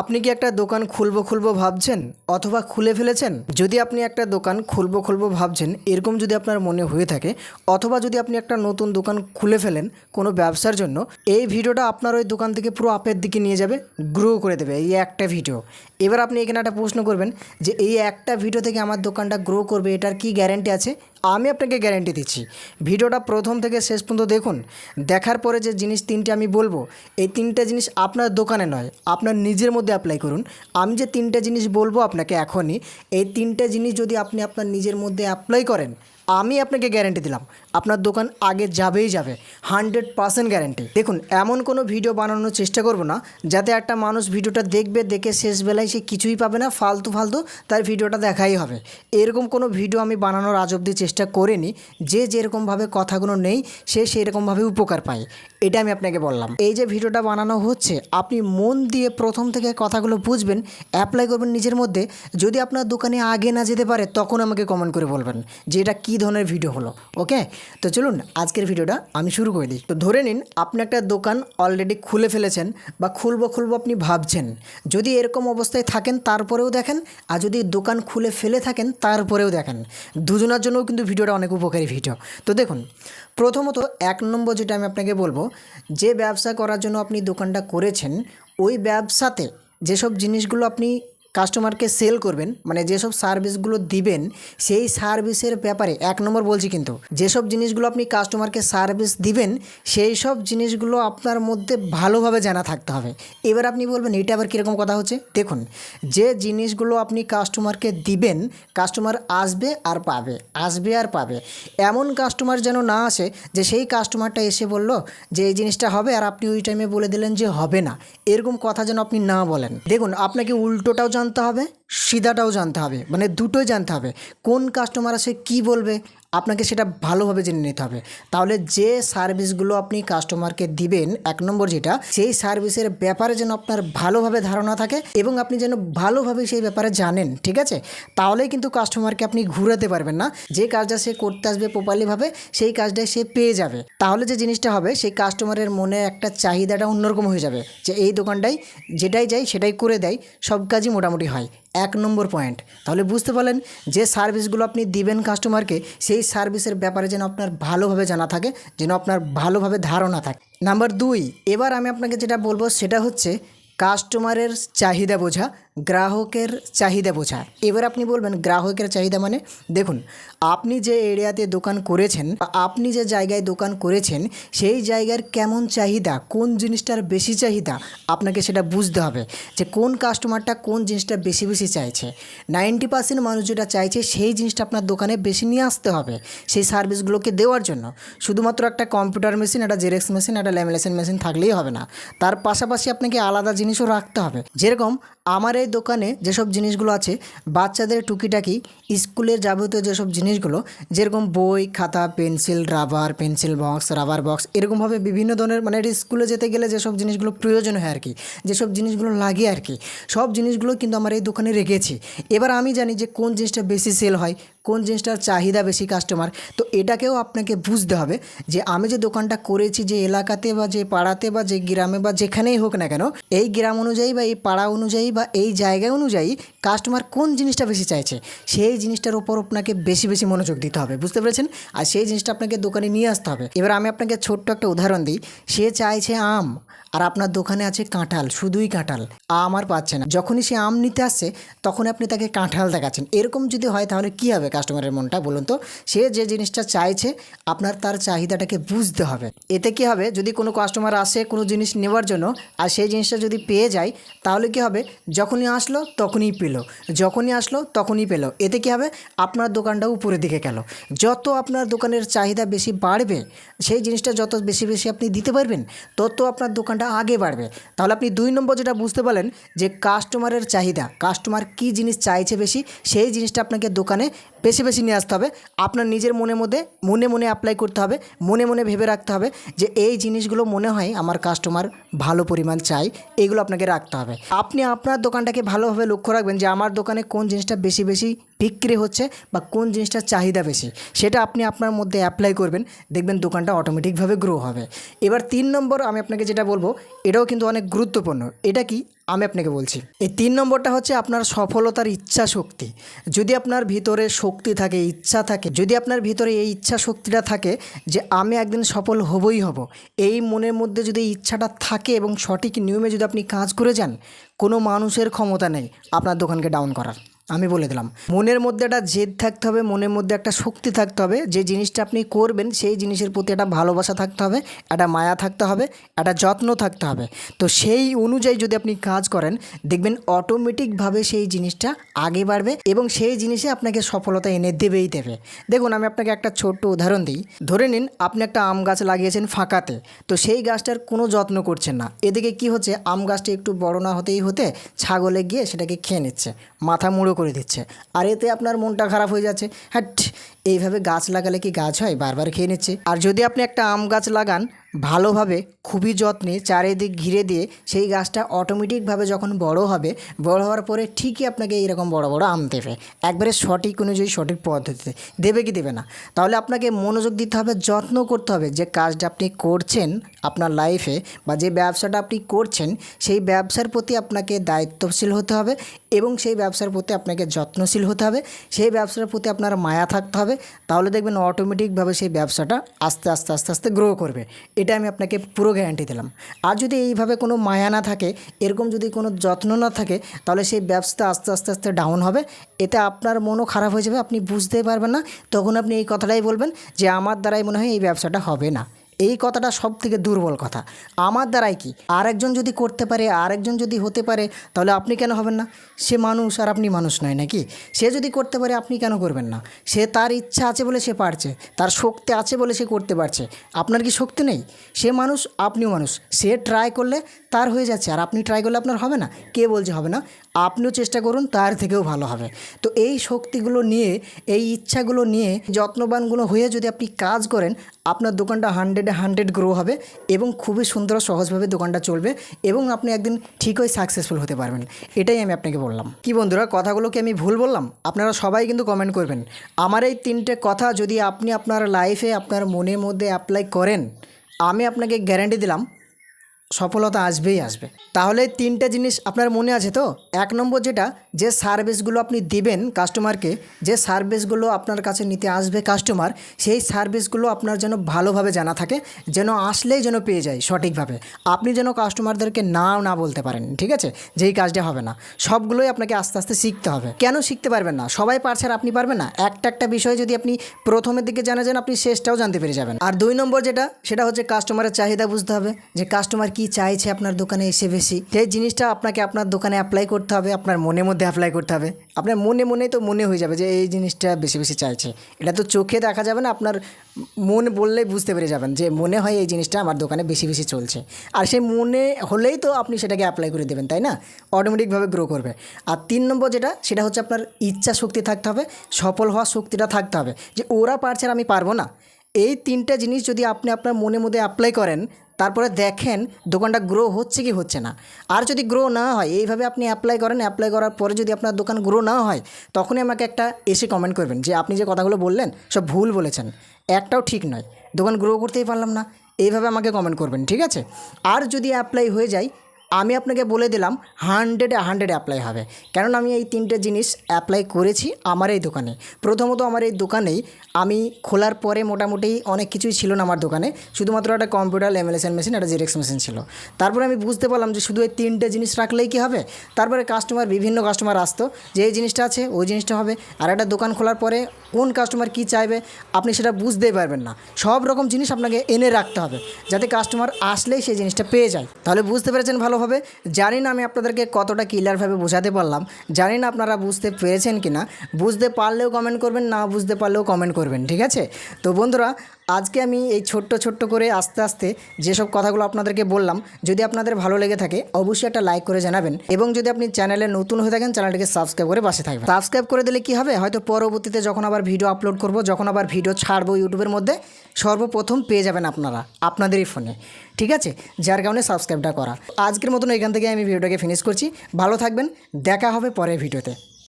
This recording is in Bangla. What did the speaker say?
আপনি কি একটা দোকান খুলবো খুলবো ভাবছেন অথবা খুলে ফেলেছেন? যদি আপনি একটা দোকান খুলবো খুলবো ভাবছেন, এরকম যদি আপনার মনে হয়ে থাকে, অথবা যদি আপনি একটা নতুন দোকান খুলে ফেলেন কোনো ব্যবসার জন্য, এই ভিডিওটা আপনার ওই দোকান থেকে পুরো আপের দিকে নিয়ে যাবে, গ্রো করে দেবে, এই একটা ভিডিও। এবার আপনি এখানে একটা প্রশ্ন করবেন যে এই একটা ভিডিও থেকে আমার দোকানটা গ্রো করবে, এটার কি গ্যারেন্টি আছে? আমি আপনাকে গ্যারেন্টি দিচ্ছি। ভিডিওটা প্রথম থেকে শেষ পর্যন্ত দেখুন। দেখার পরে যে জিনিস তিনটে আমি বলব, এই তিনটে জিনিস আপনার দোকানে নয়, আপনার নিজের মধ্যে অ্যাপ্লাই করুন। আমি যে তিনটে জিনিস বলব আপনাকে এখনই, এই তিনটে জিনিস যদি আপনি আপনার নিজের মধ্যে অ্যাপ্লাই করেন আমি আপনাকে গ্যারেন্টি দিলাম, আপনার দোকান আগে যাবেই যাবে হান্ড্রেড পার্সেন্ট গ্যারেন্টি দেখুন, এমন কোনো ভিডিও বানানোর চেষ্টা করব না, যাতে একটা মানুষ ভিডিওটা দেখবে, দেখে শেষ বেলায় সে কিছুই পাবে না, ফালতু ফালতু তার ভিডিওটা দেখাই হবে। এরকম কোনো ভিডিও আমি বানানোর আজ অব্দি চেষ্টা করিনি, যে যেরকমভাবে কথাগুলো নেই, সে সেরকমভাবে উপকার পায়। এটা আমি আপনাকে বললাম। এই যে ভিডিওটা বানানো হচ্ছে, আপনি মন দিয়ে প্রথম থেকে কথাগুলো বুঝবেন অ্যাপ্লাই করবেন নিজের মধ্যে। যদি আপনার দোকানে আগে না যেতে পারে, তখন আমাকে কমেন্ট করে বলবেন যে এটা কী ধরনের ভিডিও হলো ওকে তো চলুন, আজকের ভিডিওটা আমি শুরু করে দিই। তো ধরে নিন, আপনি একটা দোকান অলরেডি খুলে ফেলেছেন বা খুলবো খুলবো আপনি ভাবছেন। যদি এরকম অবস্থায় থাকেন, তারপরেও দেখেন, আর যদি দোকান খুলে ফেলে থাকেন, তারপরেও দেখেন। দুজনার জন্যও কিন্তু ভিডিওটা অনেক উপকারী ভিডিও তো দেখুন, প্রথমত এক নম্বর যেটা আমি আপনাকে বলব, যে ব্যবসা করার জন্য আপনি দোকানটা করেছেন, ওই ব্যবসাতে যেসব জিনিসগুলো আপনি কাস্টমারকে সেল করবেন মানে যেসব সার্ভিসগুলো দিবেন, সেই সার্ভিসের ব্যাপারে, এক নম্বর বলছি কিন্তু, যেসব জিনিসগুলো আপনি কাস্টমারকে সার্ভিস দিবেন, সেই সব জিনিসগুলো আপনার মধ্যে ভালোভাবে জানা থাকতে হবে। এবার আপনি বলবেন এটা আবার কীরকম কথা হচ্ছে? দেখুন, যে জিনিসগুলো আপনি কাস্টমারকে দিবেন, কাস্টমার আসবে আর পাবে, আসবে আর পাবে। এমন কাস্টমার যেন না আসে, যে সেই কাস্টমারটা এসে বলল যে এই জিনিসটা হবে আর আপনি ওই টাইমে বলে দিলেন যে হবে না। এরকম কথা যেন আপনি না বলেন। দেখুন, আপনাকে উল্টোটাও জানতে হবে। সিধাটাও জানতে হবে মানে দুটোই জানতে হবে। কোন কাস্টমার আসে কী বলবে, আপনাকে সেটা ভালোভাবে জেনে নিতে হবে। তাহলে যে সার্ভিসগুলো আপনি কাস্টমারকে দিবেন, এক নম্বর যেটা, সেই সার্ভিসের ব্যাপারে যেন আপনার ভালোভাবে ধারণা থাকে এবং আপনি যেন ভালোভাবে সেই ব্যাপারে জানেন, ঠিক আছে? তাহলেই কিন্তু কাস্টমারকে আপনি ঘুরাতে পারবেন না। যে কাজটা সে করতে আসবে প্রপারলিভাবে সেই কাজটাই সে পেয়ে যাবে। তাহলে যে জিনিসটা হবে, সেই কাস্টমারের মনে একটা চাহিদাটা অন্যরকম হয়ে যাবে যে, এই দোকানটাই যেটাই যাই, সেটাই করে দেয়, সব কাজই মোটামুটি হয়। এক নম্বর পয়েন্ট তাহলে বুঝতে পারলেন যে সার্ভিসগুলো আপনি দিবেন কাস্টমারকে সেই সার্ভিসের ব্যাপারে যেন আপনার ভালোভাবে জানা থাকে, যেন আপনার ভালোভাবে ধারণা থাকে। নাম্বার দুই, এবার আমি আপনাকে যেটা বলব সেটা হচ্ছে কাস্টমারের চাহিদা বোঝা। গ্রাহকের চাহিদা বোঝা। এবার আপনি বলবেন, গ্রাহকের চাহিদা মানে? দেখুন, আপনি যে এরিয়াতে দোকান করেছেন আপনি যে জায়গায় দোকান করেছেন, সেই জায়গার কেমন চাহিদা, কোন জিনিসটার বেশি চাহিদা, আপনাকে সেটা বুঝতে হবে যে কোন কাস্টমারটা কোন জিনিসটা বেশি বেশি চাইছে। নাইনটি পার্সেন্ট মানুষ যেটা চাইছে, সেই জিনিসটা আপনার দোকানে বেশি নিয়ে আসতে হবে সেই সার্ভিসগুলোকে দেওয়ার জন্য। শুধুমাত্র একটা কম্পিউটার মেশিন, একটা জেরক্স মেশিন, একটা ল্যামিনেশন মেশিন থাকলেই হবে না। তার পাশাপাশি আপনাকে আলাদা জিনিসও রাখতে হবে। যেরকম, আমার এই দোকানে যেসব জিনিসগুলো আছে, বাচ্চাদের টুকিটাকি, স্কুলের যাবতীয় যেসব জিনিসগুলো, যেরকম বই, খাতা, pencil, rubber, pencil box, rubber box, এরকমভাবে বিভিন্ন ধরনের মানে স্কুলে যেতে গেলে যেসব জিনিসগুলো প্রয়োজন হয় আর কি যেসব জিনিসগুলো লাগে আর কি সব জিনিসগুলো কিন্তু আমার এই দোকানে রেখেছি। এবার আমি জানি যে কোন জিনিসটা বেশি সেল হয়, কোন জিনিসটার চাহিদা বেশি কাস্টমার তো এটাকেও আপনাকে বুঝতে হবে যে আমি যে দোকানটা করেছি যে এলাকাতে বা যে পাড়াতে বা যে গ্রামে বা যেখানেই হোক না কেন, এই গ্রাম অনুযায়ী বা এই পাড়া অনুযায়ী বা এই জায়গা অনুযায়ী কাস্টমার কোন জিনিসটা বেশি চাইছে, সেই জিনিসটার ওপর আপনাকে বেশি বেশি মনোযোগ দিতে হবে, বুঝতে পেরেছেন? আর সেই জিনিসটা আপনাকে দোকানে নিয়ে আসতে হবে। এবার আমি আপনাকে ছোট্ট একটা উদাহরণ দিই, সে চাইছে আম আর আপনার দোকানে আছে কাঁঠাল, শুধুই কাঁঠাল। আম আর পাচ্ছে না। যখনই সে আম নিতে আসছে তখন আপনি তাকে কাঁঠাল দেখাচ্ছেন। এরকম যদি হয়, তাহলে কী হবে কাস্টমারের মনটা বলুন তো? সে যে জিনিসটা চাইছে, আপনার তার চাহিদাটাকে বুঝতে হবে। এতে কি হবে, যদি কোনো কাস্টমার আসে কোনো জিনিস নেওয়ার জন্য, আর সেই জিনিসটা যদি পেয়ে যায়, তাহলে কি হবে? যখনই আসলো, তখনই পেল। যখনই আসলো, তখনই পেল। এতে কি হবে? আপনার দোকানটা উপরের দিকে গেল। যত আপনার দোকানের চাহিদা বেশি বাড়বে, সেই জিনিসটা যত বেশি বেশি আপনি দিতে পারবেন, তত আপনার দোকানটা আগে বাড়বে। তাহলে আপনি দুই নম্বর যেটা বুঝতে পারলেন যে কাস্টমারের চাহিদা কাস্টমার কি জিনিস চাইছে বেশি, সেই জিনিসটা আপনাকে দোকানে বেশি বেশি নিয়ে আসতে হবে। আপনার নিজের মনে মধ্যে, মনে মনে অ্যাপ্লাই করতে হবে, মনে মনে ভেবে রাখতে হবে যে এই জিনিসগুলো মনে হয় আমার কাস্টমার ভালো পরিমাণ চাই এগুলো আপনাকে রাখতে হবে। আপনি আপনার দোকানটাকে ভালোভাবে লক্ষ্য রাখবেন যে আমার দোকানে কোন জিনিসটা বেশি বেশি বিক্রি হচ্ছে বা কোন জিনিসটার চাহিদা বেশি, সেটা আপনি আপনার মধ্যে অ্যাপ্লাই করবেন, দেখবেন দোকানটা অটোমেটিকভাবে গ্রো হবে। এবার তিন নম্বর আমি আপনাকে যেটা বলব, এটাও কিন্তু অনেক গুরুত্বপূর্ণ। এটা কি? আমি আপনাকে বলছি, এই তিন নম্বরটা হচ্ছে আপনার সফলতার ইচ্ছা শক্তি। যদি আপনার ভিতরে শক্তি থাকে, ইচ্ছা থাকে, যদি আপনার ভিতরে এই ইচ্ছা শক্তিটা থাকে যে আমি একদিন সফল হবই হব, এই মনের মধ্যে যদি ইচ্ছাটা থাকে এবং সঠিক নিয়মে যদি আপনি কাজ করে যান, কোনো মানুষের ক্ষমতা নেই আপনার দোকানকে ডাউন করার। আমি বলে দিলাম। মনের মধ্যে একটা জেদ থাকতে হবে, মনের মধ্যে একটা শক্তি থাকতে হবে, যে জিনিসটা আপনি করবেন, সেই জিনিসের প্রতি একটা ভালোবাসা থাকতে হবে, একটা মায়া থাকতে হবে, একটা যত্ন থাকতে হবে। তো সেই অনুযায়ী যদি আপনি কাজ করেন, দেখবেন অটোমেটিকভাবে সেই জিনিসটা আগে বাড়বে এবং সেই জিনিসে আপনাকে সফলতা এনে দেবেই দেবে। দেখুন, আমি আপনাকে একটা ছোট্ট উদাহরণ দিই। ধরে নিন, আপনি একটা আম গাছ লাগিয়েছেন ফাঁকাতে, তো সেই গাছটার কোনো যত্ন করছেন না। এদিকে কি হচ্ছে, আম গাছটা একটু বড় না হতেই হতে ছাগলে গিয়ে সেটাকে খেয়ে নিচ্ছে। মাথা মুড়ো করে দিচ্ছে। আর এতে আপনার মনটা খারাপ হয়ে যাচ্ছে। হ্যাট, এইভাবে গাছ লাগালে কি গাছ হয়? বারবার খেয়ে নিচ্ছে। আর যদি আপনি একটা আম গাছ লাগান ভালোভাবে খুবই যত্নে চারিদিক ঘিরে দিয়ে সেই গাছটা অটোমেটিকভাবে যখন বড় হবে, বড় হওয়ার পরে ঠিকই আপনাকে এইরকম বড় বড় আম দেবে। একবারে সঠিক অনুযায়ী সঠিক পদ্ধতিতে। দেবে কি দেবে না? তাহলে আপনাকে মনোযোগ দিতে হবে, যত্ন করতে হবে যে কাজটা আপনি করছেন আপনার লাইফে বা যে ব্যবসাটা আপনি করছেন, সেই ব্যবসার প্রতি আপনাকে দায়িত্বশীল হতে হবে এবং সেই ব্যবসার প্রতি আপনাকে যত্নশীল হতে হবে। সেই ব্যবসার প্রতি আপনার মায়া থাকতে হবে। তাহলে দেখবেন অটোমেটিকভাবে সেই ব্যবসাটা আস্তে আস্তে আস্তে আস্তে গ্রো করবে। এটা আমি আপনাকে পুরো গ্যারান্টি দিলাম। আর যদি এইভাবে কোনো মায়া না থাকে, এরকম যদি কোনো যত্ন না থাকে, তাহলে সেই ব্যবসাটা আস্তে আস্তে আস্তে ডাউন হবে। এতে আপনার মনও খারাপ হয়ে যাবে, আপনি বুঝতেই পারবেন না। তখন আপনি এই কথাটাই বলবেন যে আমার দ্বারাই মনে হয় এই ব্যবসাটা হবে না। এই কথাটা সব থেকে দুর্বল কথা। আমার দ্বারাই কি? আরেকজন যদি করতে পারে, আরেকজন যদি হতে পারে, তাহলে আপনি কেন হবেন না? সে মানুষ আর আপনি মানুষ নয় নাকি? সে যদি করতে পারে, আপনি কেন করবেন না? সে তার ইচ্ছা আছে বলে সে পারছে, তার শক্তি আছে বলে সে করতে পারছে। আপনার কি শক্তি নেই? সে মানুষ, আপনিও মানুষ। সে ট্রাই করলে তার হয়ে যাচ্ছে, আর আপনি ট্রাই করলে আপনার হবে না। কে বলছে হবে না? আপনিও চেষ্টা করুন, তার থেকেও ভালো হবে। তো এই শক্তিগুলো নিয়ে, এই ইচ্ছাগুলো নিয়ে, যত্নবানগুলো হয়ে যদি আপনি কাজ করেন, আপনার দোকানটা হান্ড্রেডে হান্ড্রেড গ্রো হবে এবং খুবই সুন্দর সহজভাবে দোকানটা চলবে এবং আপনি একদিন ঠিকই সাকসেসফুল হতে পারবেন। এটাই আমি আপনাকে বললাম। কি বন্ধুরা, কথাগুলো কি আমি ভুল বললাম? আপনারা সবাই কিন্তু কমেন্ট করবেন। আমার এই তিনটে কথা যদি আপনি আপনার লাইফে আপনার মনের মধ্যে অ্যাপ্লাই করেন, আমি আপনাকে গ্যারান্টি দিলাম সফলতা আসবেই আসবে। তাহলে তিনটে জিনিস আপনার মনে আছে তো? এক নম্বর যেটা, যে সার্ভিসগুলো আপনি দিবেন কাস্টমারকে, যে সার্ভিসগুলো আপনার কাছে নিতে আসবে কাস্টমার, সেই সার্ভিসগুলো আপনার যেন ভালোভাবে জানা থাকে, যেন আসলেই যেন পেয়ে যায় সঠিকভাবে। আপনি যেন কাস্টমারদেরকে নাও না বলতে পারেন, ঠিক আছে? যেই কাজটা হবে না। সবগুলোই আপনাকে আস্তে আস্তে শিখতে হবে। কেন শিখতে পারবেন না? সবাই পারছে আর আপনি পারবেন না। একটা একটা বিষয় যদি আপনি প্রথমের দিকে জানা যান আপনি শেষটাও জানতে পেরে যাবেন। আর দুই নম্বর যেটা, সেটা হচ্ছে কাস্টমারের চাহিদা বুঝতে হবে, যে কাস্টমার কি চাইছে আপনার দোকানে এসে বেশি? সেই জিনিসটা আপনাকে আপনার দোকানে অ্যাপ্লাই করতে হবে, আপনার মনের মধ্যে অ্যাপ্লাই করতে হবে। আপনার মনে মনেই তো মনে হয়ে যাবে যে এই জিনিসটা বেশি বেশি চাইছে। এটা তো চোখে দেখা যাবে না, আপনার মন বললেই বুঝতে পেরে যাবেন যে মনে হয় এই জিনিসটা আমার দোকানে বেশি বেশি চলছে। আর সেই মনে হলেই তো আপনি সেটাকে অ্যাপ্লাই করে দেবেন, তাই না? অটোমেটিকভাবে গ্রো করবে। আর তিন নম্বর যেটা, সেটা হচ্ছে আপনার ইচ্ছা শক্তি থাকতে হবে, সফল হওয়ার শক্তিটা থাকতে হবে। যে ওরা পারছে আর আমি পারব না। এই তিনটা জিনিস যদি আপনি আপনার মনে মধ্যে অ্যাপ্লাই করেন তারপরে দেখেন দোকানটা গ্রো হচ্ছে কি হচ্ছে না। আর যদি গ্রো না হয়, এইভাবে আপনি অ্যাপ্লাই করেন অ্যাপ্লাই করার পরে যদি আপনার দোকান গ্রো না হয়, তখনই আমাকে একটা এসে কমেন্ট করবেন যে, আপনি যে কথাগুলো বললেন, সব ভুল বলেছেন। একটাও ঠিক নয়। দোকান গ্রো করতেই পারলাম না। এইভাবে আমাকে কমেন্ট করবেন, ঠিক আছে? আর যদি অ্যাপ্লাই হয়ে যায় আমি আপনাকে বলে দিলাম হান্ড্রেডে হান্ড্রেড অ্যাপ্লাই হবে। কারণ আমি এই তিনটে জিনিস অ্যাপ্লাই করেছি আমার এই দোকানে। প্রথমত আমার এই দোকানেই আমি খোলার পরে মোটামুটি অনেক কিছুই ছিল না আমার দোকানে। শুধুমাত্র একটা কম্পিউটার এমএলএসএন মেশিন একটা জেরেক্স মেশিন ছিল। তারপরে আমি বুঝতে পারলাম যে শুধু এই তিনটে জিনিস রাখলেই কি হবে? তারপরে কাস্টমার বিভিন্ন কাস্টমার আসতো, যে এই জিনিসটা আছে, ওই জিনিসটা হবে। আর একটা দোকান খোলার পরে কোন কাস্টমার কি চাইবে, আপনি সেটা বুঝতেই পারবেন না। সব রকম জিনিস আপনাকে এনে রাখতে হবে, যাতে কাস্টমার আসলেই সেই জিনিসটা পেয়ে যায়। তাহলে বুঝতে পেরেছেন ভালোভাবে। জানি না আমি আপনাদেরকে কতটা ক্লিয়ারভাবে বোঝাতে পারলাম। জানি না আপনারা বুঝতে পেরেছেন কি না বুঝতে পারলেও কমেন্ট করবেন, না বুঝতে পারলেও কমেন্ট করবেন, ঠিক আছে? তো বন্ধুরা আজকে আমি এই ছোট্ট ছোট্ট করে আস্তে আস্তে যেসব কথাগুলো আপনাদেরকে বললাম, যদি আপনাদের ভালো লেগে থাকে, অবশ্যই একটা লাইক করে জানাবেন এবং যদি আপনি চ্যানেলে নতুন হয়ে থাকেন, চ্যানেলটিকে সাবস্ক্রাইব করে পাশে থাকবেন। সাবস্ক্রাইব করে দিলে কি হবে? হয়তো পরবর্তীতে যখন আবার ভিডিও আপলোড করব, যখন আবার ভিডিও ছাড়বো ইউটিউবের মধ্যে, সর্বপ্রথম পেয়ে যাবেন আপনারা, আপনাদেরই ফোনে ঠিক আছে? যার কারণে সাবস্ক্রাইবটা করা। আজকের মতন এখান থেকে আমি ভিডিওটাকে ফিনিশ করছি। ভালো থাকবেন। দেখা হবে পরের ভিডিওতে